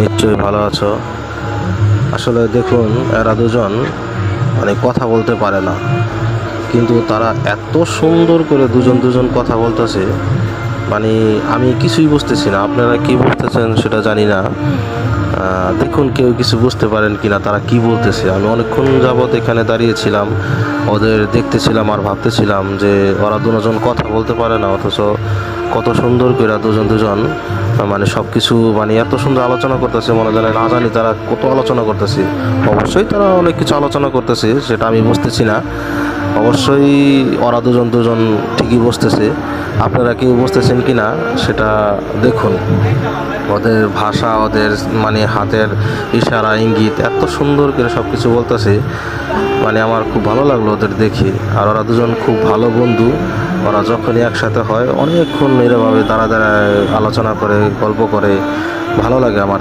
নিশ্চয়ই ভালো আছো। আসলে দেখুন, এরা দুজন মানে কথা বলতে পারে না। কিন্তু তারা এত সুন্দর করে দুজন দুজন কথা বলতেছে মানে আমি কিছুই বুঝতেছি না। আপনারা কি বুঝতেছেন সেটা জানি না। দেখুন কেউ কিছু বুঝতে পারেন কি না তারা কি বলতেছে। আমি অনেকক্ষণ যাবৎ এখানে দাঁড়িয়েছিলাম, ওদের দেখতেছিলাম আর ভাবতেছিলাম যে ওরা দুজন কথা বলতে পারে না, অথচ কত সুন্দর করে দুজন দুজন মানে সব কিছু মানে এত সুন্দর আলোচনা করতেছে, মনে জানে না জানি তারা কত আলোচনা করতেছে। অবশ্যই তারা অনেক কিছু আলোচনা করতেছে, সেটা আমি বুঝতেছি না। অবশ্যই ওরা দুজন দুজন ঠিকই বসতেছে আপনারা কেউ বুঝতেছেন কি না সেটা দেখুন। ওদের ভাষা, ওদের মানে হাতের ইশারা, ইঙ্গিত, এত সুন্দর করে সব কিছু বলতেছে। মানে আমার খুব ভালো লাগল ওদের দেখে। আর ওরা দুজন খুব ভালো বন্ধু। ওরা যখনই একসাথে হয়, অনেকক্ষণ এরভাবে দাঁড়া দাঁড়ায় আলোচনা করে, গল্প করে। ভালো লাগে আমার